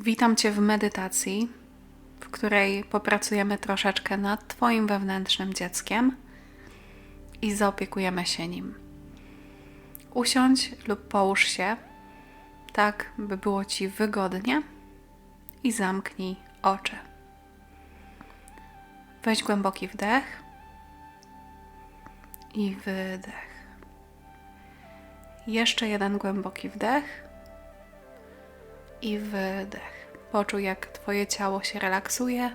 Witam Cię w medytacji, w której popracujemy troszeczkę nad Twoim wewnętrznym dzieckiem i zaopiekujemy się nim. Usiądź lub połóż się tak, by było Ci wygodnie i zamknij oczy. Weź głęboki wdech i wydech. Jeszcze jeden głęboki wdech i wydech. Poczuj, jak Twoje ciało się relaksuje,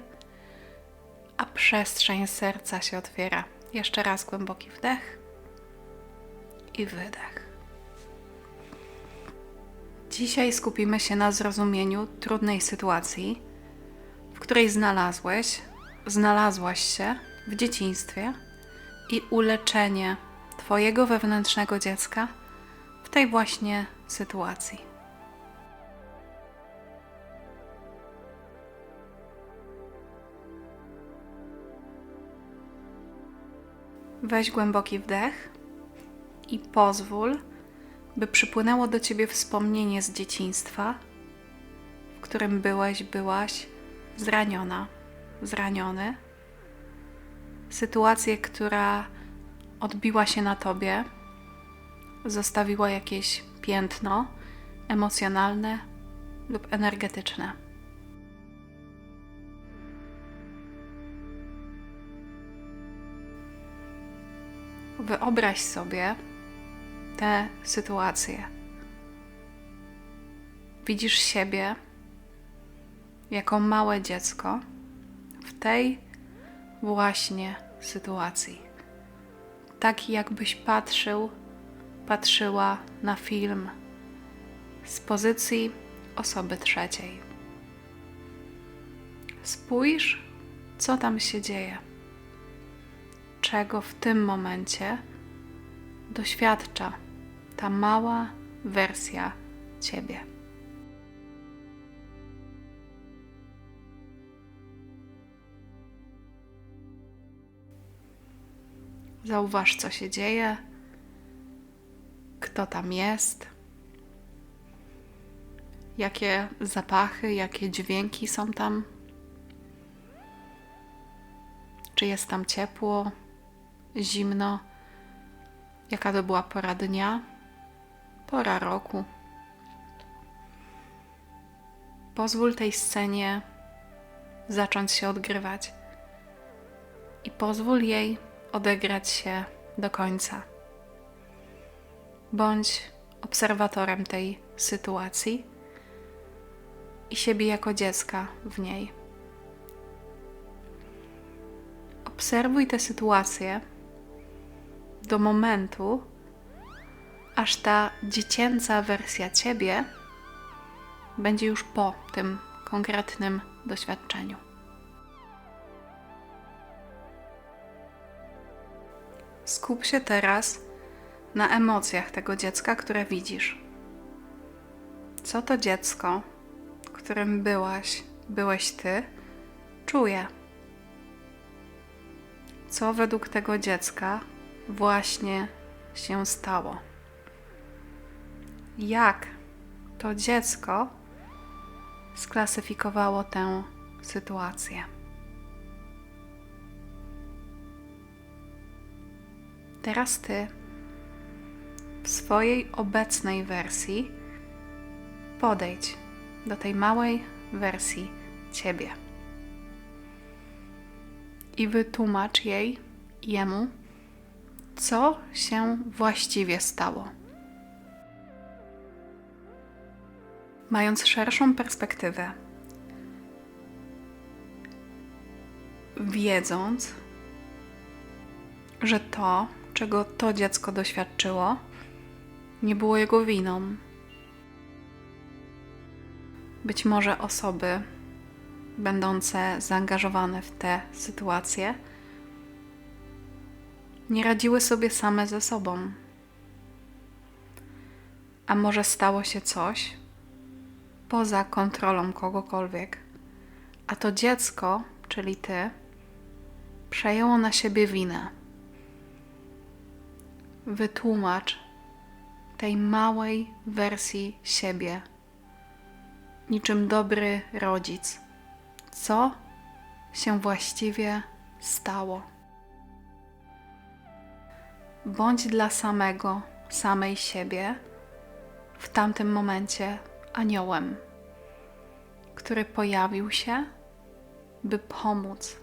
a przestrzeń serca się otwiera. Jeszcze raz głęboki wdech i wydech. Dzisiaj skupimy się na zrozumieniu trudnej sytuacji, w której znalazłeś, znalazłaś się w dzieciństwie i uleczenie Twojego wewnętrznego dziecka w tej właśnie sytuacji. Weź głęboki wdech i pozwól, by przypłynęło do ciebie wspomnienie z dzieciństwa, w którym byłeś, byłaś zraniona, zraniony. Sytuację, która odbiła się na tobie, zostawiła jakieś piętno emocjonalne lub energetyczne. Wyobraź sobie tę sytuację. Widzisz siebie jako małe dziecko w tej właśnie sytuacji. Tak jakbyś patrzył, patrzyła na film z pozycji osoby trzeciej. Spójrz, co tam się dzieje czego w tym momencie doświadcza ta mała wersja ciebie. Zauważ, co się dzieje, kto tam jest, jakie zapachy, jakie dźwięki są tam. Czy jest tam ciepło, zimno. Jaka to była pora dnia, pora roku. Pozwól tej scenie zacząć się odgrywać i pozwól jej odegrać się do końca. Bądź obserwatorem tej sytuacji i siebie jako dziecka w niej. Obserwuj tę sytuację do momentu, aż ta dziecięca wersja ciebie będzie już po tym konkretnym doświadczeniu. Skup się teraz na emocjach tego dziecka, które widzisz. Co to dziecko, którym byłaś, byłeś ty, czuje? Co według tego dziecka właśnie się stało. Jak to dziecko sklasyfikowało tę sytuację. Teraz ty w swojej obecnej wersji podejdź do tej małej wersji ciebie i wytłumacz jej, jemu, co się właściwie stało. Mając szerszą perspektywę, wiedząc, że to, czego to dziecko doświadczyło, nie było jego winą. Być może osoby będące zaangażowane w te sytuacje nie radziły sobie same ze sobą. A może stało się coś poza kontrolą kogokolwiek, a to dziecko, czyli ty, przejęło na siebie winę. Wytłumacz tej małej wersji siebie, niczym dobry rodzic. Co się właściwie stało? Bądź dla samego, samej siebie w tamtym momencie aniołem, który pojawił się, by pomóc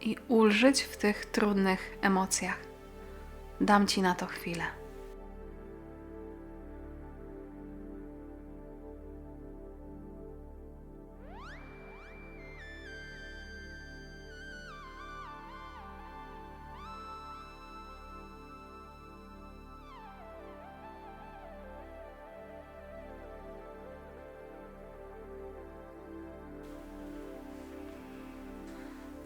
i ulżyć w tych trudnych emocjach. Dam ci na to chwilę.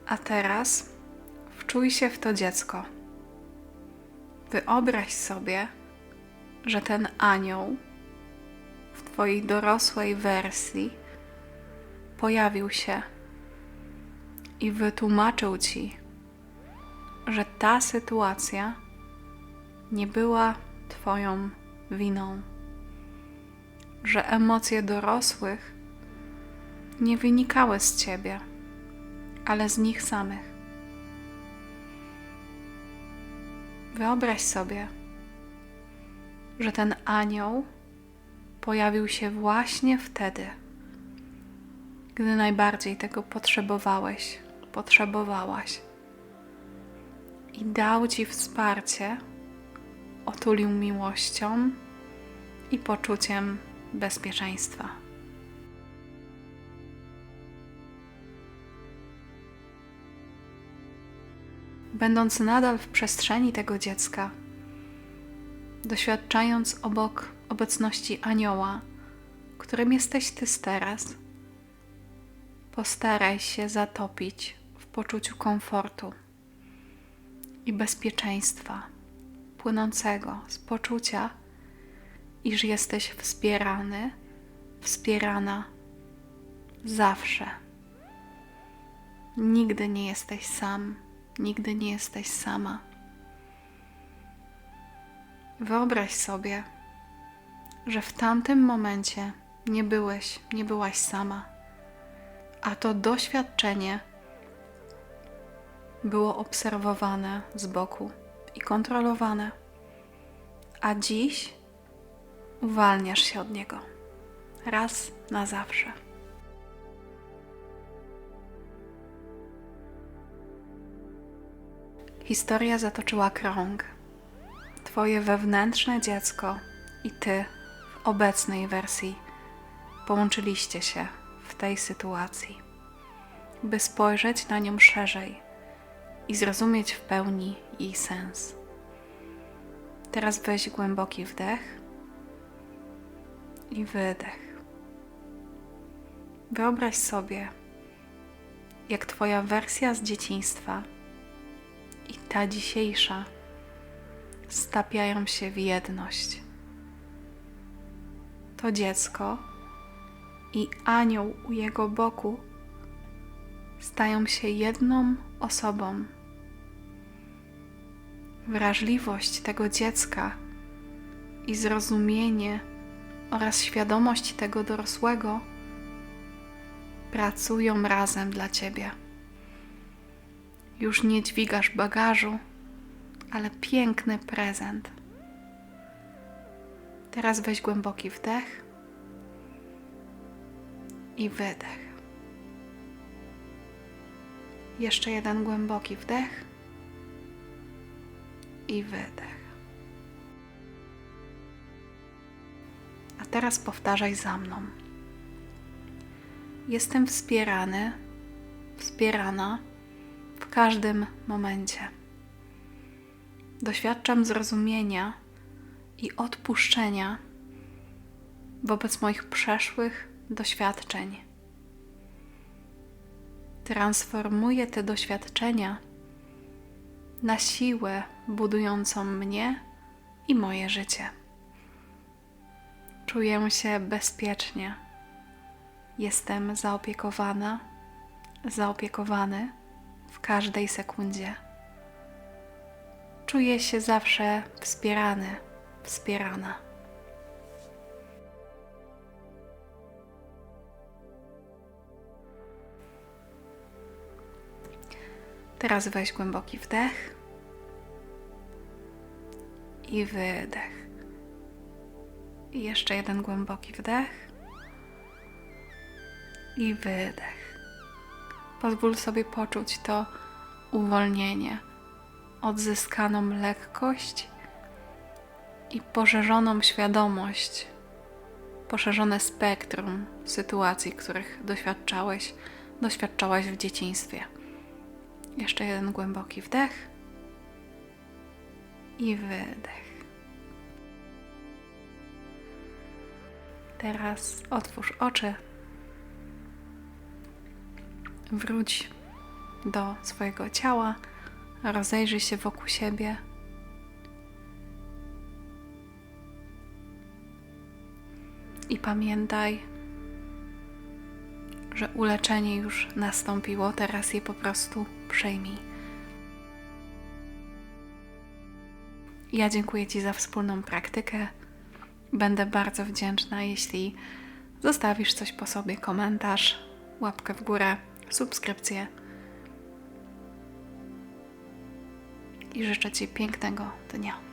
A teraz wczuj się w to dziecko. Wyobraź sobie, że ten anioł w Twojej dorosłej wersji pojawił się i wytłumaczył Ci, że ta sytuacja nie była Twoją winą, że emocje dorosłych nie wynikały z Ciebie ale z nich samych. Wyobraź sobie, że ten anioł pojawił się właśnie wtedy, gdy najbardziej tego potrzebowałeś, potrzebowałaś. I dał ci wsparcie, otulił miłością i poczuciem bezpieczeństwa. Będąc nadal w przestrzeni tego dziecka, doświadczając obok obecności anioła, którym jesteś Ty teraz, postaraj się zatopić w poczuciu komfortu i bezpieczeństwa płynącego z poczucia, iż jesteś wspierany, wspierana zawsze. Nigdy nie jesteś sam Nigdy nie jesteś sama. Wyobraź sobie, że w tamtym momencie nie byłeś, nie byłaś sama, a to doświadczenie było obserwowane z boku i kontrolowane, a dziś uwalniasz się od niego raz na zawsze. Historia zatoczyła krąg. Twoje wewnętrzne dziecko i ty w obecnej wersji połączyliście się w tej sytuacji, by spojrzeć na nią szerzej i zrozumieć w pełni jej sens. Teraz weź głęboki wdech i wydech. Wyobraź sobie, jak Twoja wersja z dzieciństwa ta dzisiejsza stapiają się w jedność. To dziecko i anioł u jego boku stają się jedną osobą. Wrażliwość tego dziecka i zrozumienie oraz świadomość tego dorosłego pracują razem dla Ciebie. Już nie dźwigasz bagażu, ale piękny prezent. Teraz weź głęboki wdech i wydech. Jeszcze jeden głęboki wdech i wydech. A teraz powtarzaj za mną. Jestem wspierany, wspierana każdym momencie. Doświadczam zrozumienia i odpuszczenia wobec moich przeszłych doświadczeń. Transformuję te doświadczenia na siłę budującą mnie i moje życie. Czuję się bezpiecznie. Jestem zaopiekowana, zaopiekowany w każdej sekundzie. Czuję się zawsze wspierany, wspierana. Teraz weź głęboki wdech i wydech. I jeszcze jeden głęboki wdech i wydech. Pozwól sobie poczuć to uwolnienie, odzyskaną lekkość i poszerzoną świadomość, poszerzone spektrum sytuacji, których doświadczałeś, doświadczałaś w dzieciństwie. Jeszcze jeden głęboki wdech i wydech. Teraz otwórz oczy. Wróć do swojego ciała, rozejrzyj się wokół siebie. I pamiętaj, że uleczenie już nastąpiło, teraz je po prostu przejmij. Ja dziękuję Ci za wspólną praktykę. Będę bardzo wdzięczna, jeśli zostawisz coś po sobie, komentarz, łapkę w górę, subskrypcję. I życzę Ci pięknego dnia.